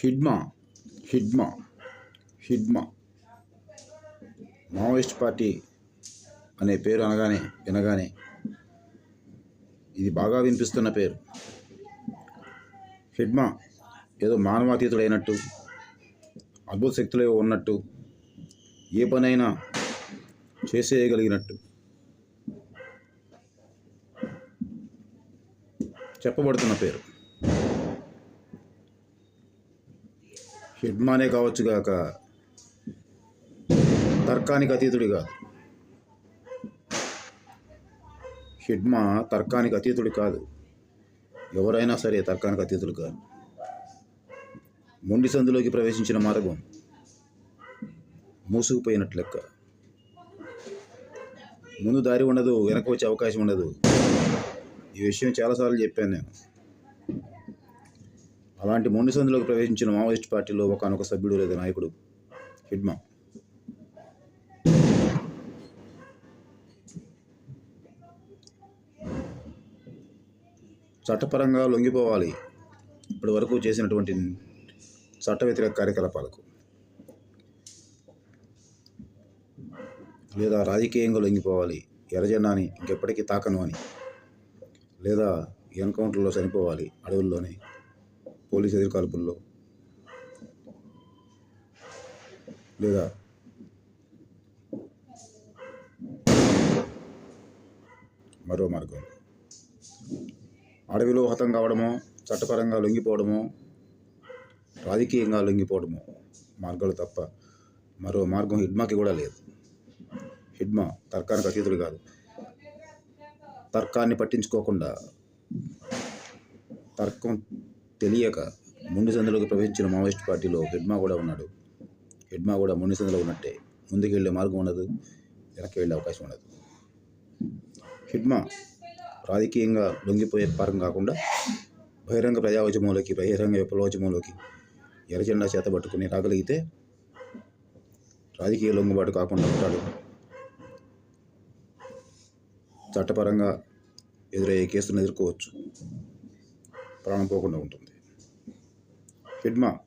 Hidma Hidma Hidma Maoist party అనే పేరు అనగానే వినగానే ఇది బాగా వినిపిస్తున్న పేరు. హిడ్మా ఏదో మానవాతీతుడైనట్టు అద్భుత శక్తులు ఉన్నట్టు ఏ పనైనా చేసేయగలిగినట్టు. చెప్పబడుతున్న పేరు. హిడ్మానే కావచ్చు కాక తర్కానికి అతీతుడు కాదు. హిడ్మా తర్కానికి అతీతుడు కాదు. ఎవరైనా సరే తర్కానికి అతీతుడు కాదు. మొండి సందులోకి ప్రవేశించిన మార్గం మూసుకుపోయినట్టు లెక్క. ముందు దారి ఉండదు వెనక వచ్చే అవకాశం ఉండదు. ఈ విషయం చాలాసార్లు చెప్పాను నేను. అలాంటి మొండి సందులోకి ప్రవేశించిన మావోయిస్ట్ పార్టీలో ఒకనొక సభ్యుడు లేదా నాయకుడు హిడ్మా. చట్టపరంగా లొంగిపోవాలి. ఇప్పటి వరకు చేసినటువంటి చట్ట వ్యతిరేక కార్యకలాపాలకు. లేదా రాజకీయంగా లొంగిపోవాలి. ఎర్రజెండాని ఇంకెప్పటికీ తాకను అని. లేదా ఎన్కౌంటర్లో చనిపోవాలి అడవుల్లోనే. పోలీస్ ఎదురుకాల్పుల్లో లేదా మరో మార్గం. అడవిలో హతం కావడమో చట్టపరంగా లొంగిపోవడమో రాజకీయంగా లొంగిపోవడమో మార్గాలు తప్ప మరో మార్గం హిడ్మాకి కూడా లేదు. హిడ్మా తర్కానికి అతీతుడు కాదు. తర్కాన్ని పట్టించుకోకుండా తర్కం తెలియక ముండి సందులోకి ప్రవేశించిన మావోయిస్ట్ పార్టీలో హెడ్మా కూడా ఉన్నాడు. హెడ్మా కూడా ముండి సందులో ఉన్నట్టే. ముందుకు వెళ్ళే మార్గం ఉండదు. వెనక్కి వెళ్ళే అవకాశం ఉండదు. హిడ్మా రాజకీయంగా లొంగిపోయే పరం కాకుండా బహిరంగ ప్రజావచమంలోకి బహిరంగ విప్లవోద్యమంలోకి ఎర్రజెండా చేత పట్టుకుని రాగలిగితే రాజకీయ లొంగుబాటు కాకుండా ఉంటాడు. చట్టపరంగా ఎదురయ్యే కేసులను ఎదుర్కోవచ్చు. ప్రాణం పోకుండా ఉంటుంది. హిడ్మా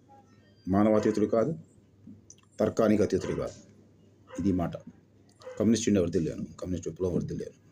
మానవాతీతుడు కాదు తర్కానికి అతీతుడు కాదు. ఇది మాట. కమ్యూనిస్ట్ ఇండియా వర్దిల్లాను కమ్యూనిస్ట్ విప్లవం వర్దిల్లాను